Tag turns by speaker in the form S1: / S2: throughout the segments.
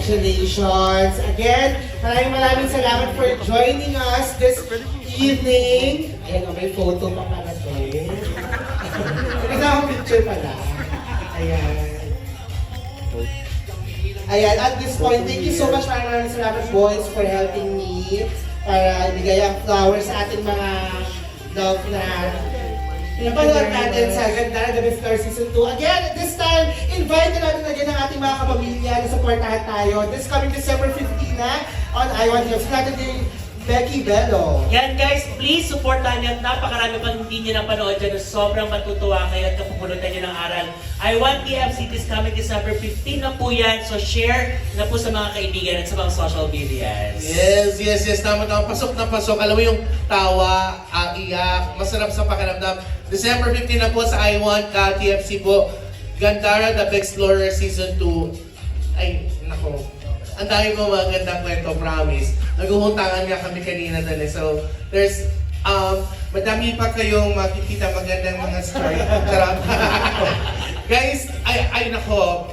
S1: Congratulations! Again, maraming maraming salamat for joining us this evening. Ayan, oh, may photo pa pala to. Kasi akong picture pala. Ayan. Ayan, at this point, thank you so much maraming maraming salamat boys for helping me para ibigay ang flowers sa ating mga love na Pinapanood natin sa Ganda Best Star Season 2. Again, at this time, invite na natin again ang ating mga kapamilya na supportahan tayo. This coming December 15 na on I Want You. natin din Becky Bello.
S2: Yan guys, please supportan niyo at napakarami pang hindi niyo napanood dyan na sobrang matutuwa kayo at kapupulutan niyo ng aral. I want TFC this coming December 15 na po yan. So share na po sa mga kaibigan at sa mga social medias.
S3: Yes, yes, yes. Tama, tama. Pasok na pasok. Alam mo yung tawa, ah, iyak, masarap sa pakiramdam. December 15 na po sa I Want ka, TFC po. Gandara The Explorer Season 2. Ay, nako. Ang dami mo mga gandang kwento, promise. Naghuhuntangan nga kami kanina eh. So, there's, um, madami pa kayong makikita magandang mga story. Charot. Guys, ay, ay nako.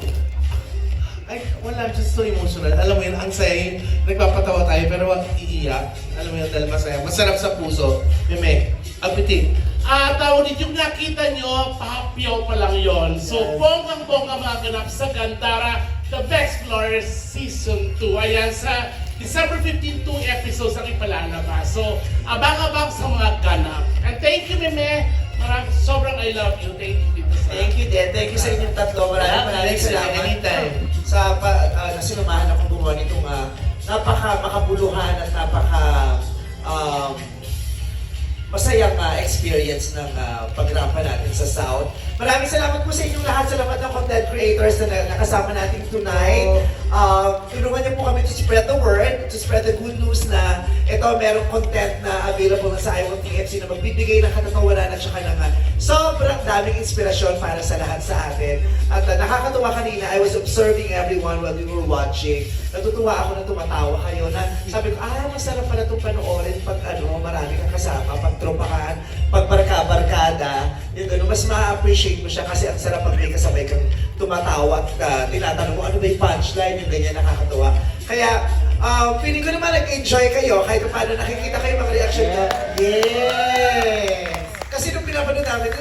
S3: Ay, wala, just so emotional. Alam mo yun, ang saya yun. Nagpapatawa tayo, pero wag iiyak. Alam mo yun, dahil masaya. Masarap sa puso. Meme, apitin.
S4: At uh, ulit yung nakita nyo, papyaw pa lang yon. So, bonggang-bongga mga ganap sa Gantara, The Best Explorers Season 2. Ayan, sa December 15, two episodes ang ipalalabas. So, abang-abang sa mga ganap. And thank you, Meme. Marami, sobrang I love you. Thank you, Sam.
S5: Thank you din. Thank you sa inyong tatlo. Maraming maraming salamat.
S3: anytime.
S5: Sa pa, uh, nasinumahan akong gumawa nitong uh, napaka makabuluhan at experience ng uh, pagrampa natin sa South. Maraming salamat po sa inyong lahat. Salamat ng content creators na, na nakasama natin tonight. Uh, tulungan niyo po kami to spread the word, to spread the good news na ito merong content na available na sa iWant TFC na magbibigay ng katatawanan at saka ng sobrang daming inspirasyon para sa lahat sa atin. At uh, nakakatuwa kanina, I was observing everyone while we were watching. Natutuwa ako na tumatawa kayo na sabi ko, ah, masarap pala itong panoorin pag ano, marami kang kasama, pag tropahan, barka-barkada. Yung gano'n, mas ma-appreciate mo siya kasi ang sarap pag may kasabay kang tumatawa at uh, tinatanong mo ano ba yung punchline, yung ganyan nakakatuwa. Kaya, uh, feeling ko naman nag-enjoy kayo kahit paano nakikita kayo mga reaction ko.
S1: Yes!
S5: Kasi nung pinapanood namin,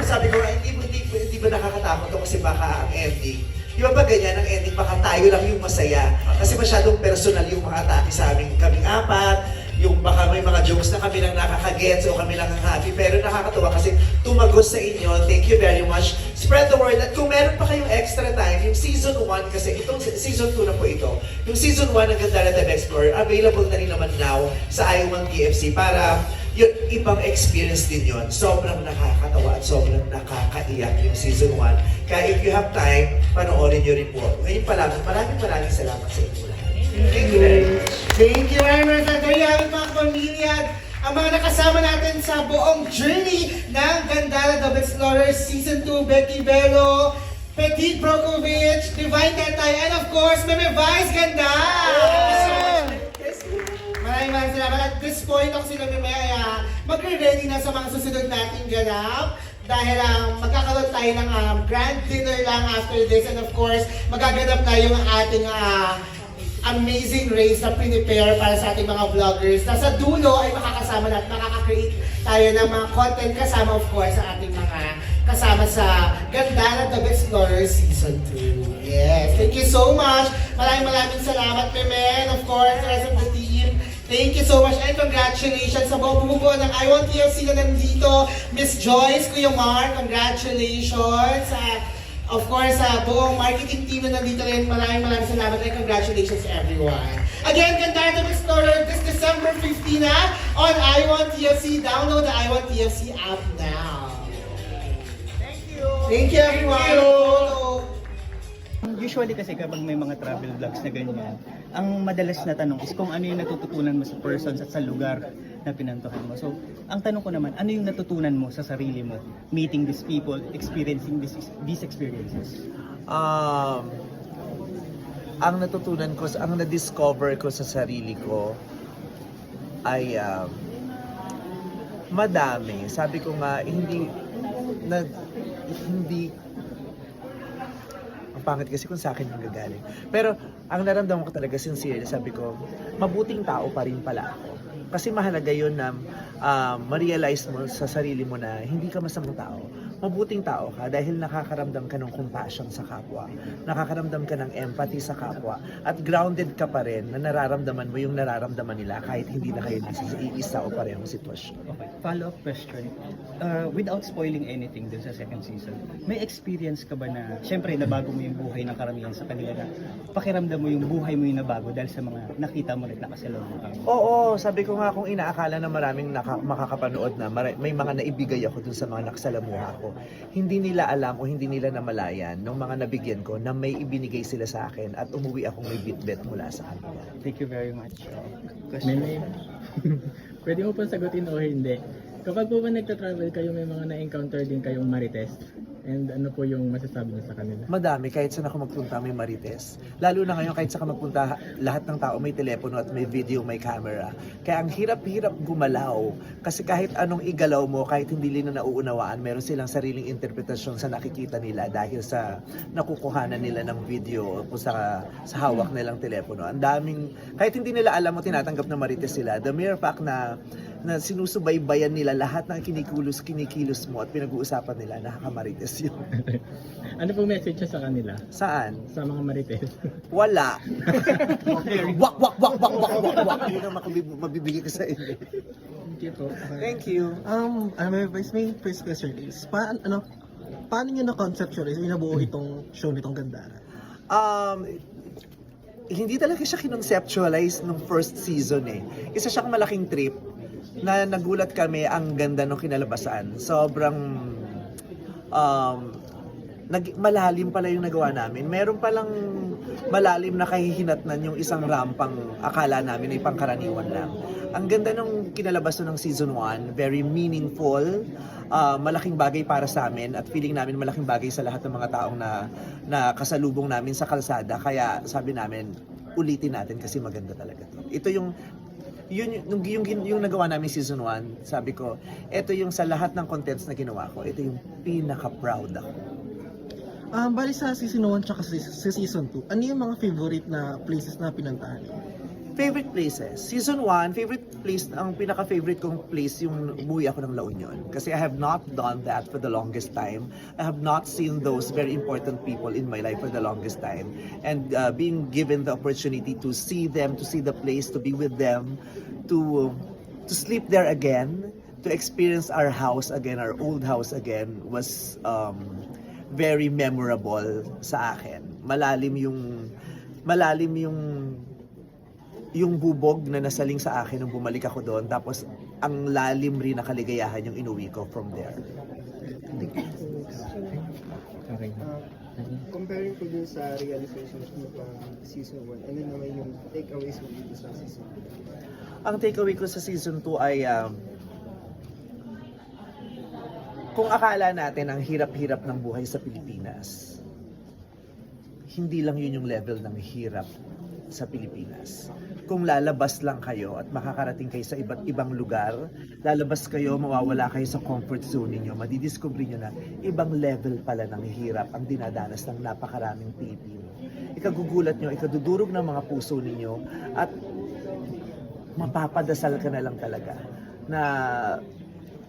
S5: sabi ko, "Ay, hindi, hindi, hindi ba nakakatakot to kasi baka ang ending. Di ba ba ganyan ang ending? Baka tayo lang yung masaya. Kasi masyadong personal yung mga atake sa amin kaming apat. Yung baka may mga jokes na kami lang nakakagets o kami lang ang happy. Pero nakakatuwa kasi tumagos sa inyo. Thank you very much. Spread the word. At kung meron pa kayong extra time, yung season 1 kasi itong season 2 na po ito. Yung season 1 ng Ganda na Explorer, available na rin naman now sa I1 TFC para yung ibang experience din yon. Sobrang nakakatawa at sobrang nakakaiyak yung season 1. Kaya if you have time, panoorin nyo rin po. Ngayon pa lang, maraming maraming salamat sa inyo lahat. Thank you very much.
S1: Thank you very much. And there you have it mga pamilya. Ang mga nakasama natin sa buong journey ng Gandara The Explorer Season 2, Becky Bello, Petit Brokovich, Divine Tetay, and of course, Meme Vice Ganda! Maraming maraming salamat. At this point, ako sila Meme ay ah, magre-ready na sa mga susunod nating ganap. Dahil um, magkakaroon tayo ng um, grand dinner lang after this. And of course, magaganap na yung ating ah, amazing race na prepare para sa ating mga vloggers. Na sa dulo ay makakasama na at makaka-create tayo ng mga content kasama of course sa ating mga kasama sa Ganda na The Explorer Season 2. Yes, thank you so much. Maraming maraming salamat, Memen. Of course, the rest of the team. Thank you so much and congratulations sa buong bumubuo ng I Want TFC na nandito. Miss Joyce, Kuya Mark, congratulations. Sa Of course, sa buong marketing team na nandito rin, maraming maraming salamat and congratulations to everyone. Again, Ganda to Explorer this December 15 na on I Want TFC. Download the I Want TFC app now. Thank you. Thank you, everyone.
S6: Usually kasi kapag may mga travel vlogs na ganyan, ang madalas na tanong is kung ano yung natututunan mo sa persons at sa lugar na pinantuhan mo. So, ang tanong ko naman, ano yung natutunan mo sa sarili mo meeting these people, experiencing this, these experiences?
S7: um, ang natutunan ko, ang na-discover ko sa sarili ko ay um, madami. Sabi ko nga, hindi, na, hindi,
S5: pangit kasi kung sa akin yung gagaling. Pero ang naramdaman ko talaga sincerely, sabi ko, mabuting tao pa rin pala ako. Kasi mahalaga yun na um, ma-realize mo sa sarili mo na hindi ka masamang tao. Mabuting tao ka dahil nakakaramdam ka ng compassion sa kapwa. Nakakaramdam ka ng empathy sa kapwa. At grounded ka pa rin na nararamdaman mo yung nararamdaman nila kahit hindi na kayo nasa iisa o parehong sitwasyon.
S6: Okay, follow-up question. Uh, without spoiling anything dun sa second season, may experience ka ba na, syempre, nabago mo yung buhay ng karamihan sa kanila na pakiramdam mo yung buhay mo yung nabago dahil sa mga nakita mo rin nakasalubong ka mo?
S5: Oo, sabi ko nga kung inaakala na maraming naka, makakapanood na mara- may mga naibigay ako dun sa mga nakasalamuha ko. Hindi nila alam o hindi nila namalayan nung mga nabigyan ko na may ibinigay sila sa akin at umuwi akong may bitbit mula sa kanila.
S6: Thank you very much. Uh,
S8: May, may, pwede mo pong sagutin o hindi. Kapag po ba nagta-travel kayo, may mga na-encounter din kayong marites? And ano po yung masasabi niyo sa kanila?
S5: Madami, kahit saan ako magpunta may marites. Lalo na ngayon, kahit saan ka magpunta, lahat ng tao may telepono at may video, may camera. Kaya ang hirap-hirap gumalaw. Kasi kahit anong igalaw mo, kahit hindi nila nauunawaan, meron silang sariling interpretasyon sa nakikita nila dahil sa nakukuhanan nila ng video o sa, sa hawak nilang telepono. Ang daming, kahit hindi nila alam mo tinatanggap na marites sila, the mere fact na na sinusubaybayan nila lahat ng kinikilos, kinikilos mo at pinag-uusapan nila, nakakamarites yun.
S8: Ano pong message niyo sa kanila?
S5: Saan?
S8: Sa mga marites?
S5: Wala. wak, wak, wak, wak, wak, wak, wak. Yun ang makabib- mabibigay ko sa inyo.
S8: Thank you po.
S5: Thank you.
S9: Um, uh, my, my first question is, pa, ano, paano nyo na-conceptualize, yung nabuo itong show nitong Gandara?
S5: Um, hindi talaga siya kinonceptualize nung first season eh. Isa siyang malaking trip na nagulat kami ang ganda ng kinalabasan. Sobrang um, nag, malalim pala yung nagawa namin. Meron palang malalim na kahihinatnan yung isang rampang akala namin ay pangkaraniwan lang. Ang ganda ng kinalabas nun ng season 1, very meaningful, ah, malaking bagay para sa amin at feeling namin malaking bagay sa lahat ng mga taong na, na kasalubong namin sa kalsada. Kaya sabi namin, ulitin natin kasi maganda talaga to. Ito yung yun yung, yung, yung, yung nagawa namin season 1, sabi ko, ito yung sa lahat ng contents na ginawa ko, ito yung pinaka-proud ako.
S9: Um, bali sa season 1 tsaka sa, season 2, ano yung mga favorite na places na pinuntahan?
S5: Favorite places. Season 1, favorite place, ang pinaka-favorite kong place yung umuwi ako ng La Union. Kasi I have not done that for the longest time. I have not seen those very important people in my life for the longest time. And uh, being given the opportunity to see them, to see the place, to be with them, to to sleep there again, to experience our house again, our old house again, was um, very memorable sa akin. Malalim yung malalim yung yung bubog na nasaling sa akin nung bumalik ako doon. Tapos, ang lalim rin na kaligayahan yung inuwi ko from there.
S8: Okay.
S10: comparing ko dun sa realization mo pang season 1, ano naman yung takeaways mo dito sa season 2?
S5: Ang takeaway ko sa season 2 ay um, kung akala natin ang hirap-hirap ng buhay sa Pilipinas, hindi lang yun yung level ng hirap sa Pilipinas. Kung lalabas lang kayo at makakarating kayo sa iba't ibang lugar, lalabas kayo, mawawala kayo sa comfort zone ninyo, madidiscover nyo na ibang level pala ng hirap ang dinadanas ng napakaraming Pilipino. Ikagugulat nyo, ikadudurog ng mga puso ninyo at mapapadasal ka na lang talaga na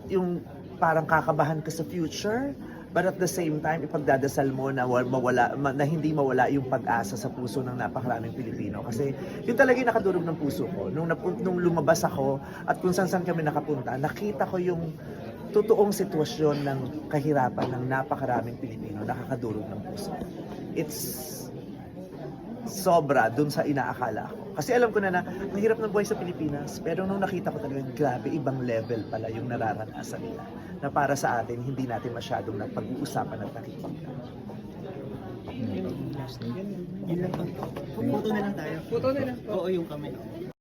S5: yung parang kakabahan ka sa future but at the same time ipagdadasal mo na wa- mawala ma- na hindi mawala yung pag-asa sa puso ng napakaraming Pilipino. Kasi yun talaga yung nakadurog ng puso ko. Nung nung lumabas ako at kung saan saan kami nakapunta nakita ko yung totoong sitwasyon ng kahirapan ng napakaraming Pilipino nakakadurog ng puso. It's sobra dun sa inaakala ko. Kasi alam ko na na, ang hirap ng buhay sa Pilipinas. Pero nung nakita ko talaga, grabe, ibang level pala yung nararanasan nila. Na para sa atin, hindi natin masyadong napag-uusapan at nakikita.
S6: Yun lang po. Photo na lang tayo. Photo na lang. Oo, yung kami.